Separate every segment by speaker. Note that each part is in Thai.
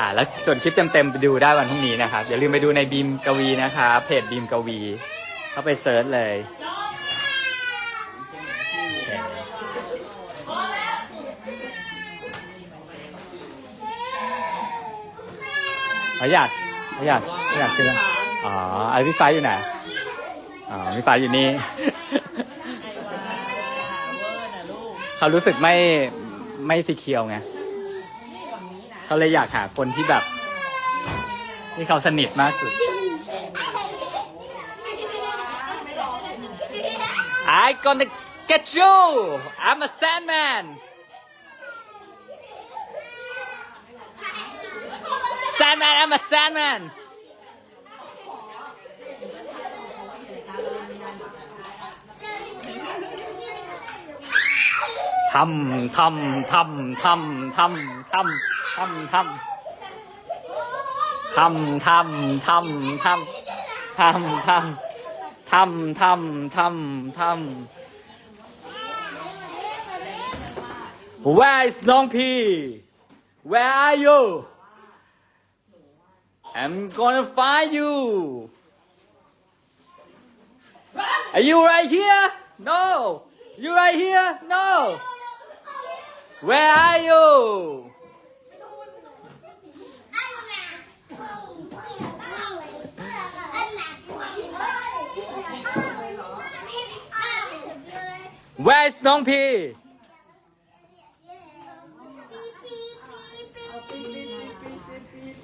Speaker 1: อ่าแล้วส่วนคลิปเต็มๆไปดูได้วันพรุ่งนี้นะครับอย่าลืมไปดูในบีมกวีนะครับเพจบีมกวี เข้าไปเซิร์ชเลยประหยัดประหยัดประหยัดคืออะไรอ๋อไอพี่ฟ้าอยู่ไหนอ๋อพี่ฟ้าอยู่นี่เขารู้สึกไม่ไม่สีเคียวไง เขาเลยอยากหาคนที่แบบที่เขาสนิทมากสุด I gonna get you I'm a Sandman Sandman I'm a Sandman ทำทำทำทำทำทำ ทำทำทำทำทำทำทำทำทำทำทำทำ Where is น้องพี่ Where are you I'm gonna find you Are you right here No You right here No Where are you Where is น้องพี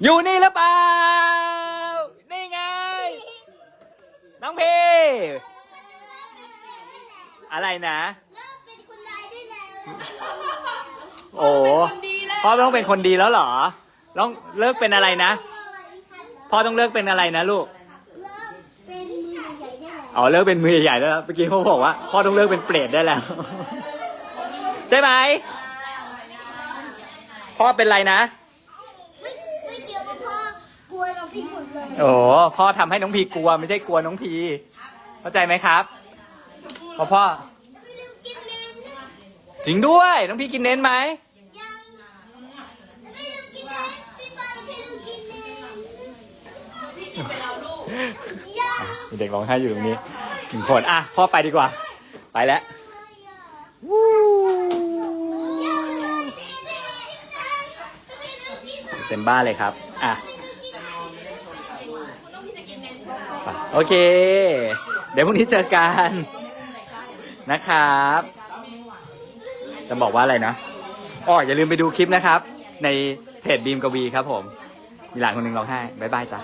Speaker 1: อยู่นี่หรือเปล่า นี่ไง น้องพี อะไรนะ โอ้พ่อต้องเป็นคนดีแล้วเหรอต้องเลิกเป็นอะไรนะ พ่อต้องเลิกเป็นอะไรนะลูก
Speaker 2: เป็นมือใหญ่ได้แล้ว
Speaker 1: อ๋อเลิกเป็นมือใหญ่แล้วเมื่อกี้เขาบอกว่าพ่อต้องเลิกเป็นเปรตได้แล้ว ใช่ไหมพ่อเป็นไรนะ
Speaker 2: ไม่ไม่เกี่ยวกับพ่อกลัวเราพี่หมดเลย
Speaker 1: โอ้พ่อทำให้น้องพีกลัวไม่ใช่กลัวน้องพีเข้าใจไหมครับเพราะพ่อ
Speaker 2: ไม่ลืมกินเลนนะ
Speaker 1: จริงด้วย น้องพีกินเน้นไหม
Speaker 2: ยังไม่ลืมกินเลนพี่บอลไม่ลืมกินเลนยัง
Speaker 1: มีเด็กร้องไห้อยู่ตรงนี้หนึ่งคนอะพ่อไปดีกว่า ไปแล้วเต็มบ้านเลยครับ อะโอเค เดี๋ยวพรุ่งนี้เจอกันนะครับ จะบอกว่าอะไรนะอ๋ออย่าลืมไปดูคลิปนะครับ ในเพจบีมกวีครับผม มีหลานคนหนึ่งร้องไห้ บ๊ายบายจ้ะ